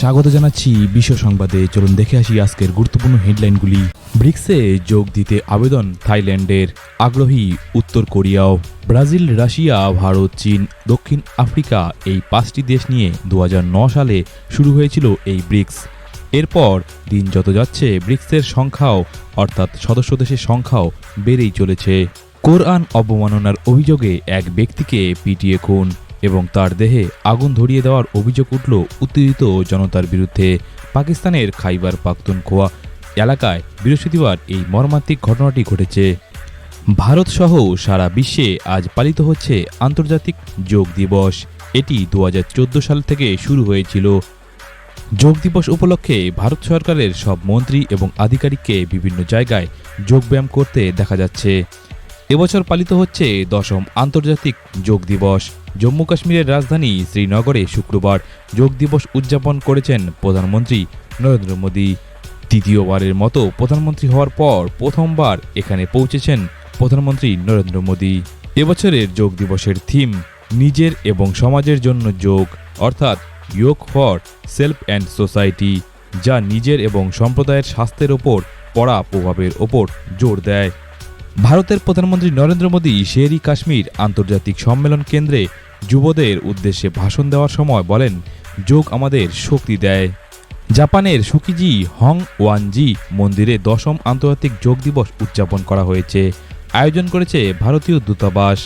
স্বাগত জানাচ্ছি বিশ্ব সংবাদে। চলুন দেখে আসি আজকের গুরুত্বপূর্ণ হেডলাইনগুলি। ব্রিক্সে যোগ দিতে আবেদন থাইল্যান্ডের আগ্রহী উত্তর কোরিয়াও। ব্রাজিল, রাশিয়া, ভারত, চীন, দক্ষিণ আফ্রিকা এই পাঁচটি দেশ নিয়ে দু সালে শুরু হয়েছিল এই ব্রিক্স। এরপর দিন যত যাচ্ছে, ব্রিক্সের সংখ্যাও, অর্থাৎ সদস্য দেশের সংখ্যাও বেড়েই চলেছে। কোরআন অবমাননার অভিযোগে এক ব্যক্তিকে পিটিয়ে খুন। এবং তার দেহে আগুন ধরিয়ে দেওয়ার অভিযোগ উঠল উত্তেজিত জনতার বিরুদ্ধে। পাকিস্তানের খাইবার পাখতুনখোয়া এলাকায় বৃহস্পতিবার এই মর্মান্তিক ঘটনাটি ঘটেছে। ভারতসহ সারা বিশ্বে আজ পালিত হচ্ছে আন্তর্জাতিক যোগ দিবস। এটি দু হাজার চোদ্দ সাল থেকে শুরু হয়েছিল। যোগ দিবস উপলক্ষে ভারত সরকারের সব মন্ত্রী এবং আধিকারিককে বিভিন্ন জায়গায় যোগব্যায়াম করতে দেখা যাচ্ছে। এবছর পালিত হচ্ছে দশম আন্তর্জাতিক যোগ দিবস। জম্মু কাশ্মীরের রাজধানী শ্রীনগরে শুক্রবার যোগ দিবস উদযাপন করেছেন প্রধানমন্ত্রী নরেন্দ্র মোদী। তৃতীয়বারের মতো প্রধানমন্ত্রী হওয়ার পর প্রথমবার এখানে পৌঁছেছেন প্রধানমন্ত্রী নরেন্দ্র মোদী। এবছরের যোগ দিবসের থিম নিজের এবং সমাজের জন্য যোগ, অর্থাৎ যোগ ফর সেলফ অ্যান্ড সোসাইটি, যা নিজের এবং সম্প্রদায়ের স্বাস্থ্যের ওপর পড়া প্রভাবের ওপর জোর দেয়। ভারতের প্রধানমন্ত্রী নরেন্দ্র মোদী শেরি কাশ্মীর আন্তর্জাতিক সম্মেলন কেন্দ্রে যুবদের উদ্দেশ্যে ভাষণ দেওয়ার সময় বলেন, যোগ আমাদের শক্তি দেয়। জাপানের সুকিজি হং ওয়ানজি মন্দিরে দশম আন্তর্জাতিক যোগ দিবস উদযাপন করা হয়েছে। আয়োজন করেছে ভারতীয় দূতাবাস।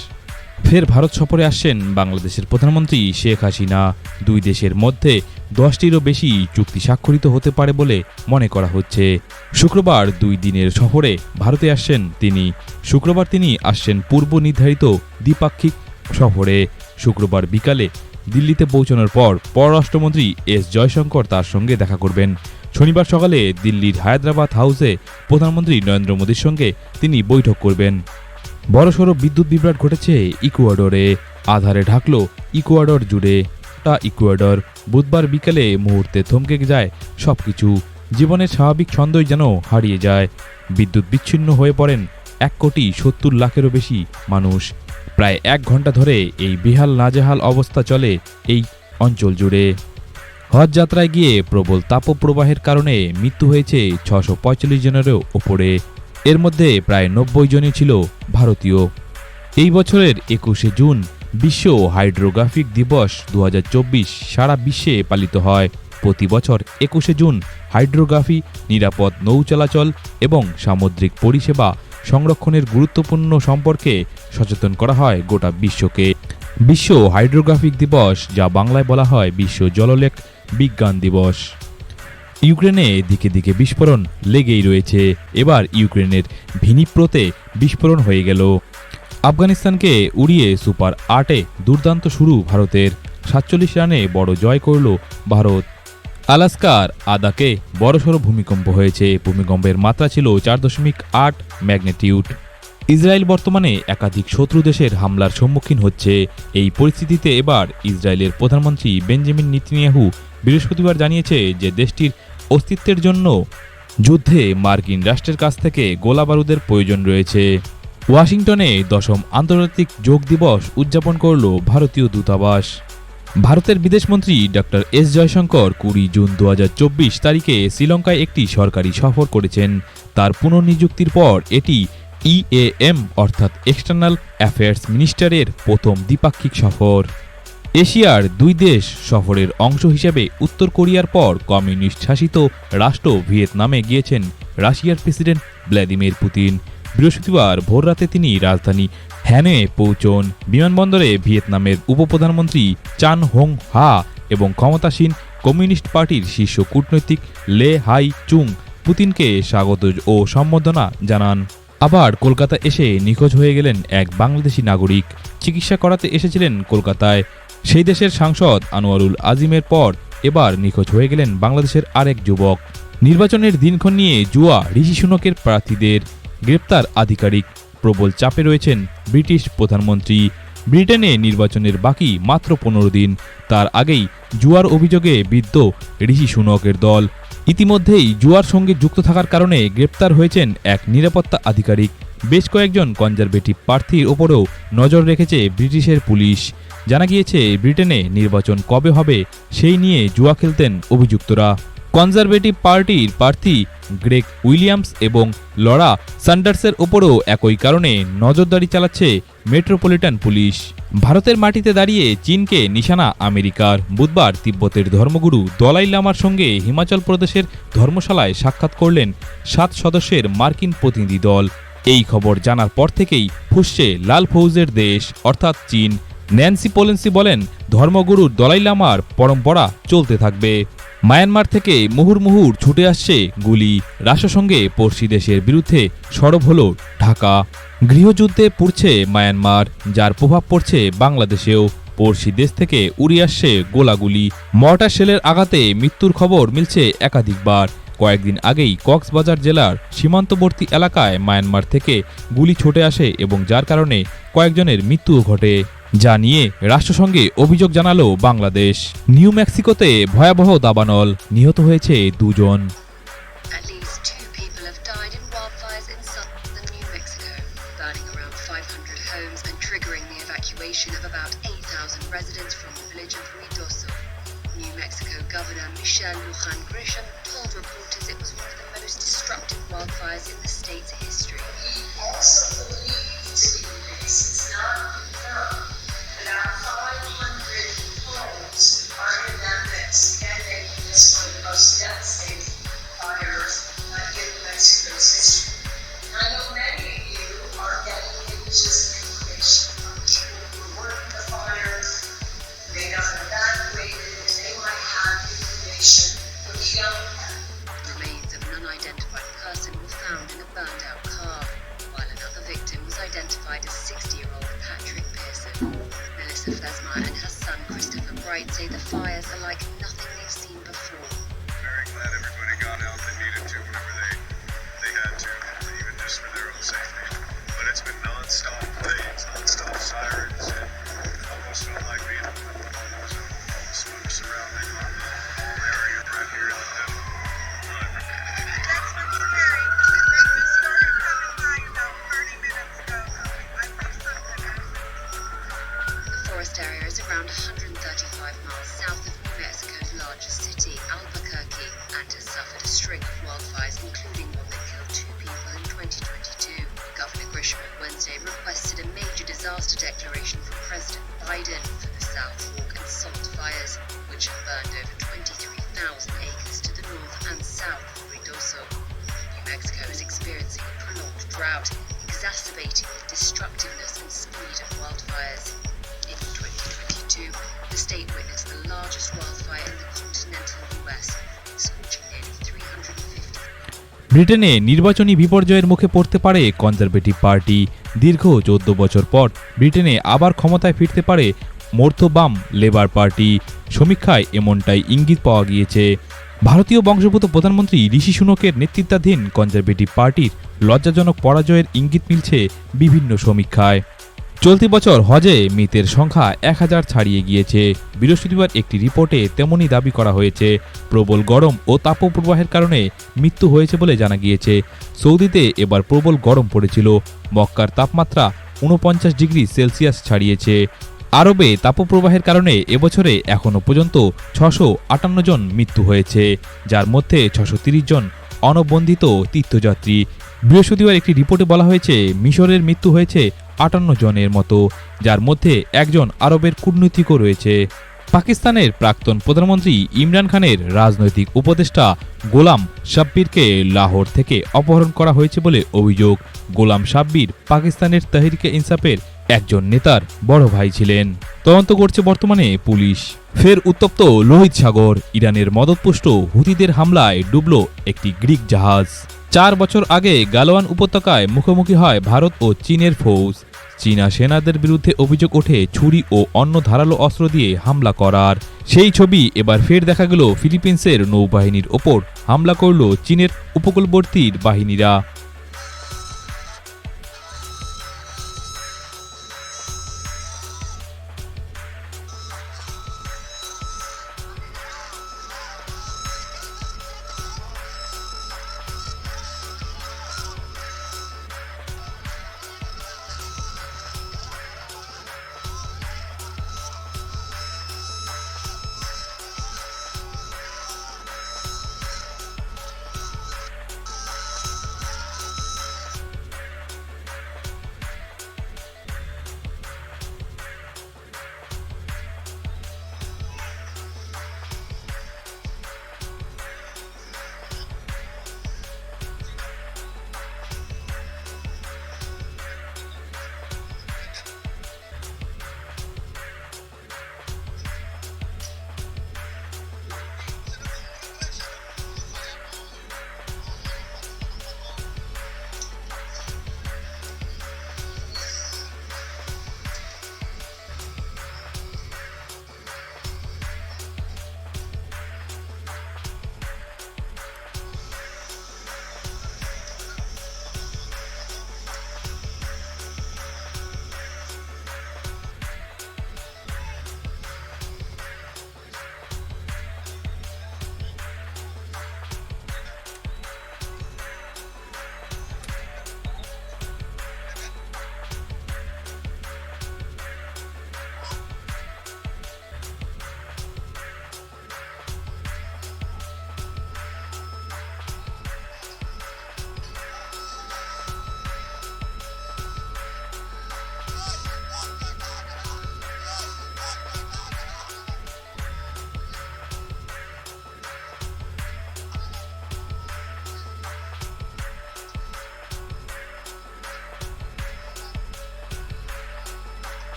ফের ভারত সফরে আসছেন বাংলাদেশের প্রধানমন্ত্রী শেখ হাসিনা। দুই দেশের মধ্যে দশটিরও বেশি চুক্তি স্বাক্ষরিত হতে পারে বলে মনে করা হচ্ছে। শুক্রবার দুই দিনের সফরে ভারতে আসছেন তিনি। শুক্রবার তিনি আসছেন পূর্ব নির্ধারিত দ্বিপাক্ষিক সফরে। শুক্রবার বিকালে দিল্লিতে পৌঁছানোর পর পররাষ্ট্রমন্ত্রী এস জয়শঙ্কর তার সঙ্গে দেখা করবেন। শনিবার সকালে দিল্লির হায়দ্রাবাদ হাউসে প্রধানমন্ত্রী নরেন্দ্র মোদীর সঙ্গে তিনি বৈঠক করবেন। বড়সড় বিদ্যুৎ বিভ্রাট ঘটেছে ইকুয়াডরে। আধারে ঢাকল ইকুয়াডর জুড়ে। টা ইকুয়াডর বুধবার বিকেলে মুহূর্তে থমকে যায় সব কিছু জীবনের স্বাভাবিক ছন্দই যেন হারিয়ে যায়। বিদ্যুৎ বিচ্ছিন্ন হয়ে পড়েন এক কোটি সত্তর লাখেরও বেশি মানুষ। প্রায় এক ঘণ্টা ধরে এই বিহাল নাজেহাল অবস্থা চলে এই অঞ্চল জুড়ে। হজ যাত্রায় গিয়ে প্রবল তাপপ্রবাহের কারণে মৃত্যু হয়েছে ছশো পঁয়তাল্লিশ জনেরও ওপরে। এর মধ্যে প্রায় নব্বই জনই ছিল ভারতীয়। এই বছরের একুশে জুন বিশ্ব হাইড্রোগ্রাফিক দিবস দু হাজার চব্বিশ সারা বিশ্বে পালিত হয়। প্রতি বছর একুশে জুন হাইড্রোগ্রাফি, নিরাপদ নৌ চলাচল এবং সামুদ্রিক পরিষেবা সংরক্ষণের গুরুত্বপূর্ণ সম্পর্কে সচেতন করা হয় গোটা বিশ্বকে। বিশ্ব হাইড্রোগ্রাফিক দিবস, যা বাংলায় বলা হয় বিশ্ব জললেখ বিজ্ঞান দিবস। ইউক্রেনে দিকে দিকে বিস্ফোরণ লেগেই রয়েছে। এবার ইউক্রেনের ভিনিপ্রোতে বিস্ফোরণ হয়ে গেল। আফগানিস্তানকে উড়িয়ে সুপার আটে দুর্দান্ত শুরু ভারতের। সাতচল্লিশ রানে বড় জয় করল ভারত। আলাস্কার আদাকে বড়সড় ভূমিকম্প হয়েছে। ভূমিকম্পের মাত্রা ছিল চার দশমিক আট ম্যাগনেটিউড। ইসরায়েল বর্তমানে একাধিক শত্রু দেশের হামলার সম্মুখীন হচ্ছে। এই পরিস্থিতিতে এবার ইসরায়েলের প্রধানমন্ত্রী বেঞ্জামিন নিতিনিয়াহু বৃহস্পতিবার জানিয়েছে যে দেশটির অস্তিত্বের জন্য যুদ্ধে মার্কিন রাষ্ট্রের কাছ থেকে গোলাবারুদের প্রয়োজন রয়েছে। ওয়াশিংটনে দশম আন্তর্জাতিক যোগ দিবস উদযাপন করল ভারতীয় দূতাবাস। ভারতের বিদেশমন্ত্রী ডক্টর এস জয়শঙ্কর কুড়ি জুন দু হাজার চব্বিশ তারিখে শ্রীলঙ্কায় একটি সরকারি সফর করেছেন। তার পুনর্নিযুক্তির পর এটি ইএএম অর্থাৎ এক্সটার্নাল অ্যাফেয়ার্স মিনিস্টারের প্রথম দ্বিপাক্ষিক সফর। এশিয়ার দুই দেশ সফরের অংশ হিসেবে উত্তর কোরিয়ার পর কমিউনিস্ট শাসিত রাষ্ট্র ভিয়েতনামে গিয়েছেন রাশিয়ার প্রেসিডেন্ট ভ্লাদিমির পুতিন। বৃহস্পতিবার ভোররাতে তিনি রাজধানী হ্যানে পৌঁছন বিমানবন্দরে ভিয়েতনামের উপপ্রধানমন্ত্রী চান হোং হা এবং ক্ষমতাসীন কমিউনিস্ট পার্টির শীর্ষ কূটনৈতিক লে হাই চুং পুতিনকে স্বাগত ও সম্বর্ধনা জানান। আবার কলকাতা এসে নিখোঁজ হয়ে গেলেন এক বাংলাদেশি নাগরিক। চিকিৎসা করাতে এসেছিলেন কলকাতায়। সেই দেশের সাংসদ আনোয়ারুল আজিমের পর এবার নিখোঁজ হয়ে গেলেন বাংলাদেশের আরেক যুবক। নির্বাচনের দিনক্ষণ নিয়ে জুয়া ঋষি সুনকের প্রার্থীদের গ্রেপ্তার আধিকারিক। প্রবল চাপে রয়েছেন ব্রিটিশ প্রধানমন্ত্রী। ব্রিটেনে নির্বাচনের বাকি মাত্র পনেরো দিন। তার আগেই জুয়ার অভিযোগে বিদ্ধ ঋষি সুনকের দল। ইতিমধ্যেই জুয়ার সঙ্গে যুক্ত থাকার কারণে গ্রেপ্তার হয়েছেন এক নিরাপত্তা আধিকারিক। বেশ কয়েকজন কনজারভেটিভ প্রার্থীর ওপরেও নজর রেখেছে ব্রিটিশের পুলিশ। জানা গিয়েছে, ব্রিটেনে নির্বাচন কবে হবে সেই নিয়ে জুয়া খেলতেন অভিযুক্তরা। কনজারভেটিভ পার্টির প্রার্থী গ্রেগ উইলিয়ামস এবং লরা সান্ডার্সের ওপরও একই কারণে নজরদারি চালাচ্ছে মেট্রোপলিটন পুলিশ। ভারতের মাটিতে দাঁড়িয়ে চীনকে নিশানা আমেরিকার। বুধবার তিব্বতের ধর্মগুরু দলাই লামার সঙ্গে হিমাচল প্রদেশের ধর্মশালায় সাক্ষাৎ করলেন সাত সদস্যের মার্কিন প্রতিনিধি দল। এই খবর জানার পর থেকেই ফুসছে লাল ফৌজের দেশ, অর্থাৎ চীন। ন্যান্সি পোলেন্সি বলেন, ধর্মগুরু দলাই লামার পরম্পরা চলতে থাকবে। মায়ানমার থেকে মুহুর্মুহুর ছুটে আসছে গুলি। রাষ্ট্রসংঘে পড়শি দেশের বিরুদ্ধে সরব হল ঢাকা। গৃহযুদ্ধে পড়ছে মায়ানমার, যার প্রভাব পড়ছে বাংলাদেশেও। পড়শি দেশ থেকে উড়ে আসছে গোলাগুলি। মর্টার শেলের আঘাতে মৃত্যুর খবর মিলছে একাধিকবার। কয়েকদিন আগেই কক্সবাজার জেলার সীমান্তবর্তী এলাকায় মায়ানমার থেকে গুলি ছুটে আসে এবং যার কারণে কয়েকজনের মৃত্যুও ঘটে। যা নিয়ে রাষ্ট্রসংঘে অভিযোগ জানালো বাংলাদেশ। নিউ মেক্সিকোতে ভয়াবহ দাবানল নিহত হয়েছে দুজন। In the state's the fires. disaster declaration from President Biden for the South Fork and Salt fires, which have burned over 23,000 acres to the north and south of Ruidoso. New Mexico is experiencing a prolonged drought, exacerbating the destructiveness and speed of wildfires. In 2022, the state witnessed the largest wildfire in the continental US, scorching nearly 350 ব্রিটেনে নির্বাচনী বিপর্যয়ের মুখে পড়তে পারে conservative party দীর্ঘ চোদ্দ বছর পর ব্রিটেনে আবার ক্ষমতায় ফিরতে পারে মর্থবাম লেবার পার্টি। সমীক্ষায় এমনটাই ইঙ্গিত পাওয়া গিয়েছে। ভারতীয় বংশভূত প্রধানমন্ত্রী ঋষি সুনকের নেতৃত্বাধীন কনজারভেটিভ পার্টির লজ্জাজনক পরাজয়ের ইঙ্গিত মিলছে বিভিন্ন সমীক্ষায়। চলতি বছর হজে মৃতের সংখ্যা এক হাজার ছাড়িয়ে গিয়েছে। বৃহস্পতিবার একটি রিপোর্টে তেমনই দাবি করা হয়েছে, প্রবল গরম ও তাপপ্রবাহের কারণে মৃত্যু হয়েছে বলে জানা গিয়েছে। সৌদিতে এবার প্রবল গরম পড়েছিল। মক্কার তাপমাত্রা উনপঞ্চাশ ডিগ্রি সেলসিয়াস ছাড়িয়েছে। আরবে তাপপ্রবাহের কারণে এবছরে এখনও পর্যন্ত ছশো আটান্ন জন মৃত্যু হয়েছে, যার মধ্যে ছশো তিরিশ জন অনবন্ধিত তীর্থযাত্রী। বৃহস্পতিবার একটি রিপোর্টে বলা হয়েছে, মিশরের মৃত্যু হয়েছে আটান্ন জনের মতো, যার মধ্যে একজন আরবের কূটনৈতিকও রয়েছে। পাকিস্তানের প্রাক্তন প্রধানমন্ত্রী ইমরান খানের রাজনৈতিক উপদেষ্টা গোলাম সাব্বিরকে লাহোর থেকে অপহরণ করা হয়েছে বলে অভিযোগ। গোলাম সাব্বির পাকিস্তানের তাহরিকে ইনসাফের একজন নেতার বড় ভাই ছিলেন। তদন্ত করছে বর্তমানে পুলিশ। ফের উত্তপ্ত লোহিত সাগর, ইরানের মদতপুষ্ট হুতিদের হামলায় ডুবল একটি গ্রিক জাহাজ। চার বছর আগে গালোয়ান উপত্যকায় মুখোমুখি হয় ভারত ও চীনের ফৌজ। চীনা সেনাদের বিরুদ্ধে অভিযোগ ওঠে ছুরি ও অন্য ধারালো অস্ত্র দিয়ে হামলা করার। সেই ছবি এবার ফের দেখা গেল ফিলিপিন্সের নৌবাহিনীর ওপর। হামলা করল চীনের উপকূলবর্তীর বাহিনীরা।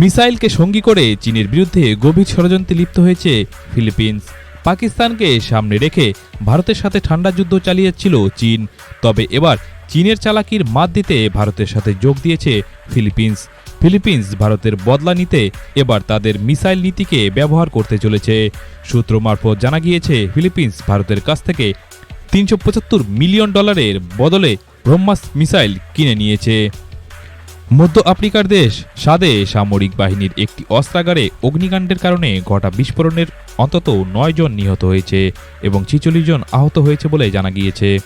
মিসাইলকে সঙ্গী করে চীনের বিরুদ্ধে গভীর ষড়যন্ত্রে লিপ্ত হয়েছে ফিলিপিন্স। পাকিস্তানকে সামনে রেখে ভারতের সাথে ঠান্ডা যুদ্ধ চালিয়েছিল চীন। তবে এবার চীনের চালাকির মাত দিতে ভারতের সাথে যোগ দিয়েছে ফিলিপিন্স। ফিলিপিন্স ভারতের বদলা নিতে এবার তাদের মিসাইল নীতিকে ব্যবহার করতে চলেছে। সূত্র মারফত জানা গিয়েছে, ফিলিপিন্স ভারতের কাছ থেকে তিনশো পঁচাত্তর মিলিয়ন ডলারের বদলে ব্রহ্মাস মিসাইল কিনে নিয়েছে। মধ্য আফ্রিকার দেশ সাদে সামরিক বাহিনীর একটি অস্ত্রাগারে অগ্নিকাণ্ডের কারণে ঘটা বিস্ফোরণের অন্তত নয় জন নিহত হয়েছে এবং ছিচল্লিশ জন আহত হয়েছে বলে জানা গিয়েছে।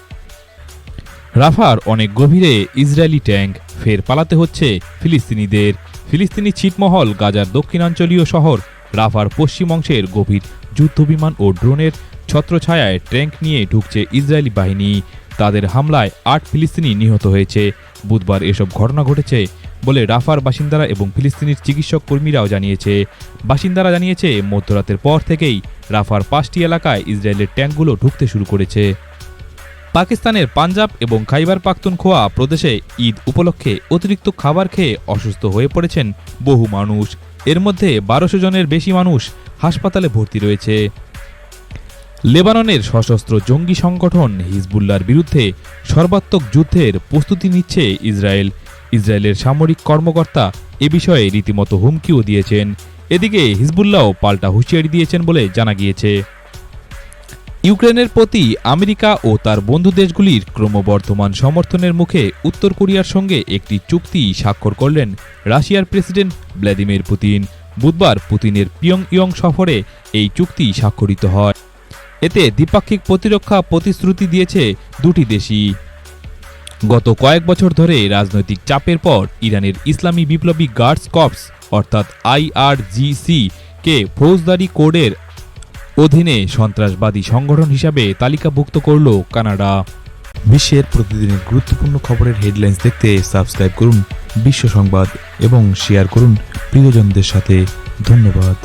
রাফার অনেক গভীরে ইসরায়েলি ট্যাঙ্ক ফের পালাতে হচ্ছে ফিলিস্তিনিদের। ফিলিস্তিনি ছিটমহল গাজার দক্ষিণাঞ্চলীয় শহর রাফার পশ্চিম অংশের গভীর যুদ্ধবিমান ও ড্রোনের ছত্রছায়ায় ট্যাঙ্ক নিয়ে ঢুকছে ইসরায়েলি বাহিনী। তাদের হামলায় আট ফিলিস্তিনি নিহত হয়েছে। বুধবার এসব ঘটনা ঘটেছে বলে রাফার বাসিন্দারা এবং ফিলিস্তিনির চিকিৎসক কর্মীরাও জানিয়েছে। বাসিন্দারা জানিয়েছে, মধ্যরাতের পর থেকেই রাফার পাঁচটি এলাকায় ইসরায়েলের ট্যাঙ্কগুলো ঢুকতে শুরু করেছে। পাকিস্তানের পাঞ্জাব এবং খাইবার পাখতুনখোয়া প্রদেশে ঈদ উপলক্ষে অতিরিক্ত খাবার খেয়ে অসুস্থ হয়ে পড়েছেন বহু মানুষ। এর মধ্যে বারোশো জনের বেশি মানুষ হাসপাতালে ভর্তি রয়েছে। লেবাননের সশস্ত্র জঙ্গি সংগঠন হিজবুল্লার বিরুদ্ধে সর্বাত্মক যুদ্ধের প্রস্তুতি নিচ্ছে ইসরায়েল। ইসরায়েলের সামরিক কর্মকর্তা এ বিষয়ে রীতিমতো হুমকিও দিয়েছেন। এদিকে হিজবুল্লাহও পাল্টা হুঁশিয়ারি দিয়েছেন বলে জানা গিয়েছে। ইউক্রেনের প্রতি আমেরিকা ও তার বন্ধু দেশগুলির ক্রমবর্ধমান সমর্থনের মুখে উত্তর কোরিয়ার সঙ্গে একটি চুক্তি স্বাক্ষর করলেন রাশিয়ার প্রেসিডেন্ট ভ্লাদিমির পুতিন। বুধবার পুতিনের পিয়ং ইয়ং সফরে এই চুক্তি স্বাক্ষরিত হয়। এতে দ্বিপাক্ষিক প্রতিরক্ষা প্রতিশ্রুতি দিয়েছে দুটি দেশই। গত কয়েক বছর ধরে রাজনৈতিক চাপের পর ইরানের ইসলামী বিপ্লবী গার্ডস কপস অর্থাৎ আইআরজিসি, কে ফৌজদারি কোডের অধীনে সন্ত্রাসবাদী সংগঠন হিসাবে তালিকাভুক্ত করল কানাডা। বিশ্বের প্রতিদিনের গুরুত্বপূর্ণ খবরের হেডলাইন্স দেখতে সাবস্ক্রাইব করুন বিশ্ব সংবাদ এবং শেয়ার করুন প্রিয়জনদের সাথে। ধন্যবাদ।